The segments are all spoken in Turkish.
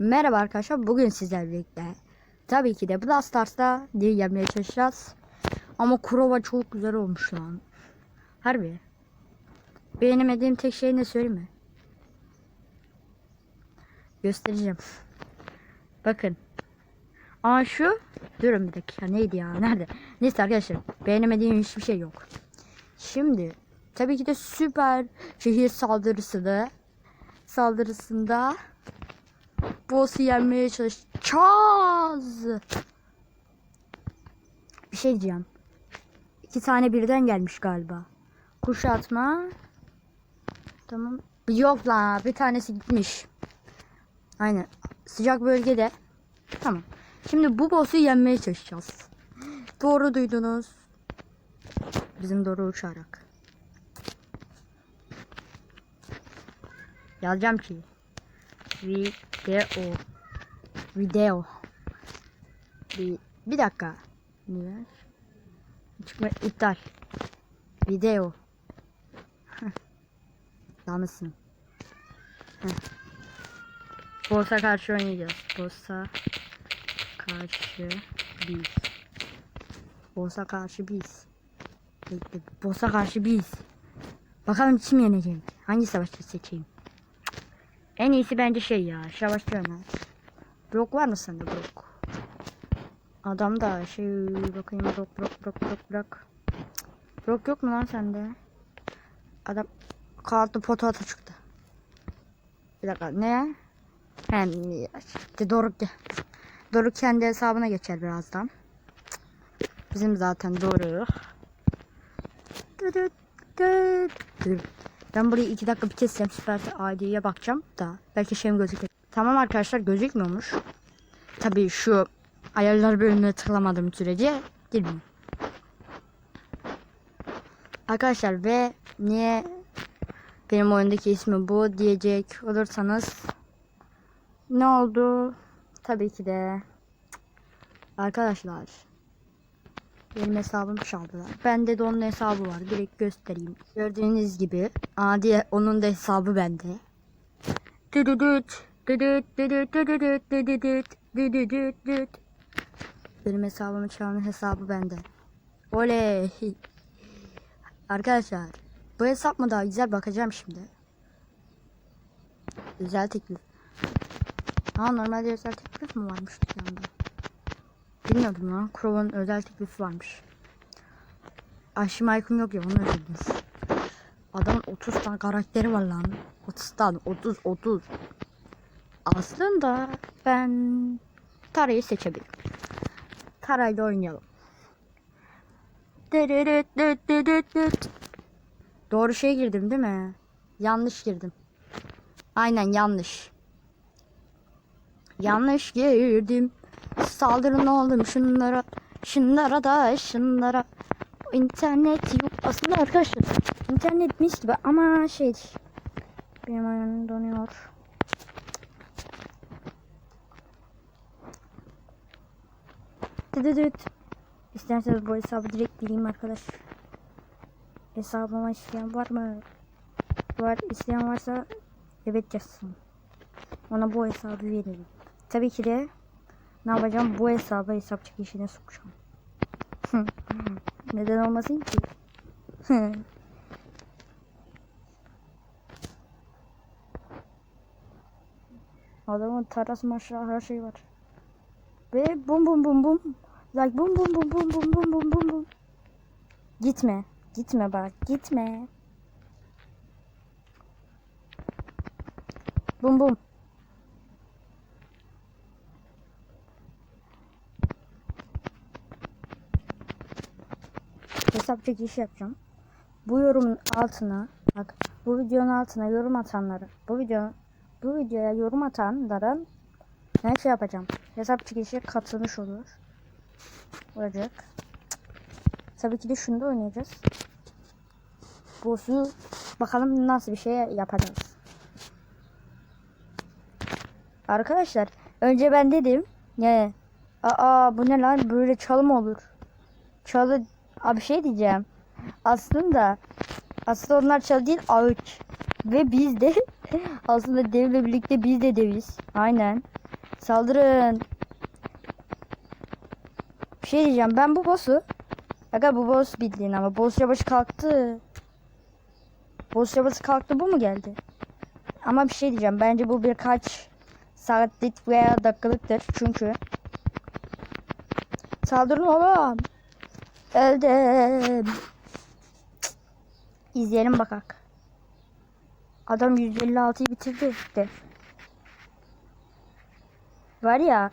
Merhaba arkadaşlar bugün sizlerle birlikte tabii ki de Brawl Stars'ta diye gelmeye çalışacağız. Ama Kurova çok güzel olmuş lan. Harbi. Beğenemediğim tek şey ne söyleyeyim mi? Göstereceğim. Bakın. Aa şu. Durun bir dakika neydi ya nerede? Neyse arkadaşlar beğenemediğim hiçbir şey yok. Şimdi tabii ki de süper şehir saldırısı saldırısında boss'u yenmeye çalışacağız. Bir şey diyeceğim. İki tane birden gelmiş galiba. Kuşatma. Tamam. Yok la bir tanesi gitmiş. Aynen. Sıcak bölgede. Tamam. Şimdi bu boss'u yenmeye çalışacağız. Doğru duydunuz. Bizim doğru uçarak. Yazacağım ki. Video. Video. Bir, bir dakika. Niye? Çıkma iptal. Video. Yanlışsın. Boss'a karşı oynayacağız. Boss'a karşı biz. Boss'a karşı biz. Boss'a karşı biz. Bakalım kim yenecek? Hangi savaşçı seçeyim? En iyisi bence şey ya. Savaşçı Ömer. Brock var mı sende Brock? Adam da şey bakayım Brock Brock Brock Brock Brock. Brock yok mu lan sende? Adam kartı potata çıktı. Bir dakika ne? Hem işte Doruk Doruk kendi hesabına geçer birazdan. Bizim zaten Doruk. Dıdıt dıt dıt. Ben burayı iki dakika bir kessem süper ID'ye bakacağım da belki şeyim gözükür. Tamam arkadaşlar gözükmüyormuş. Tabii şu ayarlar bölümüne tıklamadığım sürece girmiyor. Arkadaşlar ve niye benim oyundaki ismi bu diyecek olursanız ne oldu? Tabii ki de arkadaşlar benim hesabımı çaldılar. Bende de onun hesabı var. Direkt göstereyim. Gördüğünüz gibi Adi onun da hesabı bende. Benim hesabımı çalan hesabı bende. Oley. Arkadaşlar bu hesap mı daha güzel bakacağım şimdi. Güzel teklif. Ha normalde özel teklif mi varmış dükkanda? Bilmiyordum lan. Crow'un özel teklifi varmış. Aşım Aykun yok ya onu üzüldüm. Adamın 30 tane karakteri var lan. 30 tane 30 30. Aslında ben Tara'yı seçebilirim. Tara'yla oynayalım. Doğru şey girdim değil mi? Yanlış girdim. Aynen yanlış. Yanlış girdim. Saldırın oğlum şunlara. Şunlara da şunlara. İnternet yok. Aslında arkadaşlar internet mis gibi ama şey benim ayağım donuyor. Dıdıdıt. İsterseniz bu hesabı direkt gireyim arkadaş. Hesabıma isteyen var mı? Var isteyen varsa evet yazsın. Ona bu hesabı veririm. Tabii ki de ne yapacağım? Bu hesabı hesap çekişine sokacağım. Neden olmasın ki? Adamın taras maşra her şey var. Ve bum bum bum bum. Like bum bum bum bum bum bum bum bum bum. Gitme. Gitme bak. Gitme. Bum bum. Hesap çekişi yapacağım. Bu yorumun altına bak bu videonun altına yorum atanları bu video bu videoya yorum atanların ne şey yapacağım. Hesap çekişi katılmış olur. Olacak. Tabii ki de şunu da oynayacağız. Boss'u bakalım nasıl bir şey yapacağız. Arkadaşlar önce ben dedim ne aa bu ne lan böyle çalım olur. Çalı Abi şey diyeceğim. Aslında aslında onlar çalı değil ağaç. Ve biz de aslında devle birlikte biz de deviz. Aynen. Saldırın. Bir şey diyeceğim. Ben bu boss'u Aga bu boss bildiğin ama boss yavaş kalktı. Boss yavaş kalktı bu mu geldi? Ama bir şey diyeceğim. Bence bu birkaç saatlik veya dakikalıktır. Çünkü Saldırın oğlum. Öldüm. İzleyelim bakak. Adam 156'yı bitirdi işte. Var ya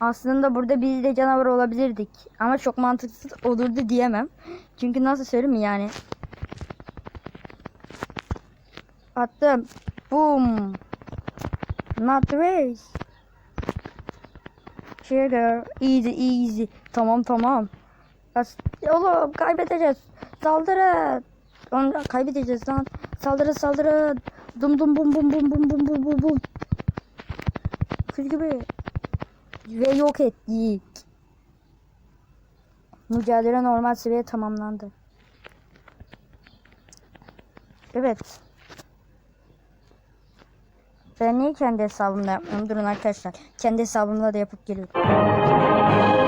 aslında burada biz de canavar olabilirdik. Ama çok mantıksız olurdu diyemem. Çünkü nasıl söyleyeyim yani. Attım. Boom. Not race. Sugar. Easy easy. Tamam tamam. As Oğlum kaybedeceğiz. Saldırın. Onu kaybedeceğiz lan. Saldırın saldırın. Dum dum bum bum bum bum bum bum bum bum. Kız gibi. Ve yok ettik. Mücadele normal seviye tamamlandı. Evet. Ben niye kendi hesabımda yapmıyorum? Durun arkadaşlar. Kendi hesabımda da yapıp geliyorum.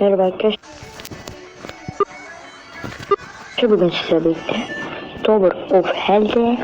Merhaba arkadaşlar. Bugün sizlerle birlikte Tower of Hell'de